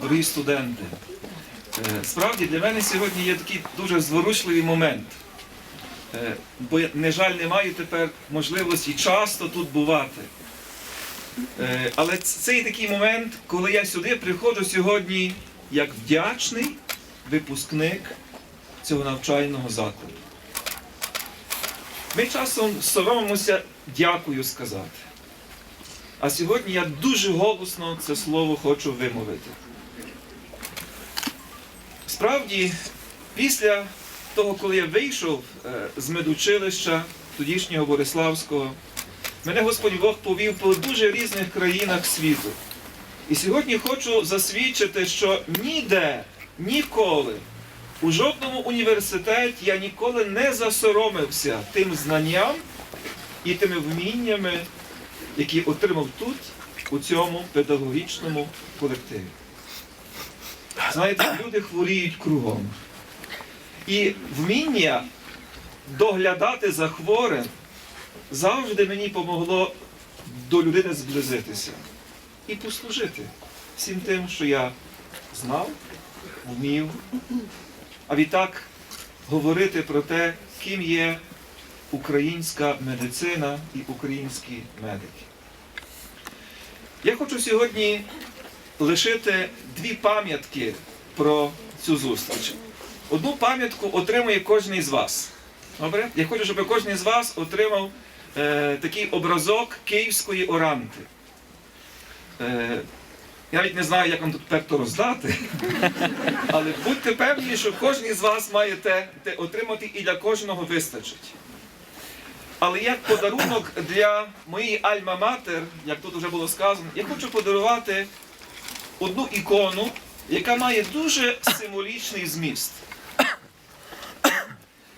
дорогі студенти. Е, Справді для мене сьогодні є такий дуже зворушливий момент. Е, Бо, на жаль, не маю тепер можливості часто тут бувати. Е, Але це є такий момент, коли я сюди приходжу сьогодні як вдячний випускник цього навчального закладу. Ми часом соромимося дякую сказати. А сьогодні я дуже голосно це слово хочу вимовити. Справді, після того, коли я вийшов е, з медучилища тодішнього Бориславського, мене Господь Бог повів по дуже різних країнах світу. І сьогодні хочу засвідчити, що ніде, ніколи, у жодному університеті я ніколи не засоромився тим знанням і тими вміннями, які отримав тут, у цьому педагогічному колективі. Знаєте, люди хворіють кругом. І вміння доглядати за хворим завжди мені помогло до людини зблизитися і послужити всім тим, що я знав, вмів, а відтак говорити про те, ким є українська медицина і українські медики. Я хочу сьогодні лишити дві пам'ятки про цю зустріч. Одну пам'ятку отримує кожен із вас. Добре? Я хочу, щоб кожен із вас отримав е, такий образок київської оранти. Е, я навіть не знаю, як вам тут пекто роздати, але будьте певні, що кожен із вас має те, те отримати і для кожного вистачить. Але як подарунок для моєї альма-матер, як тут вже було сказано, я хочу подарувати одну ікону, яка має дуже символічний зміст.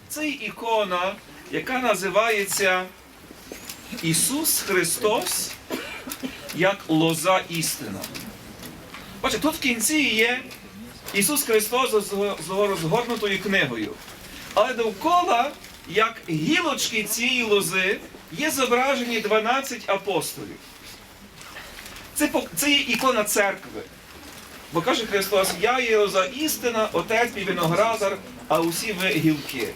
Це ікона, яка називається Ісус Христос як лоза істина. Бачите, тут в кінці є Ісус Христос з розгорнутою книгою. Але довкола, як гілочки цієї лози, є зображені 12 апостолів. Це, це є ікона церкви. Бо каже Христос, я є за істина, отець мій виноградар, а усі ви гілки.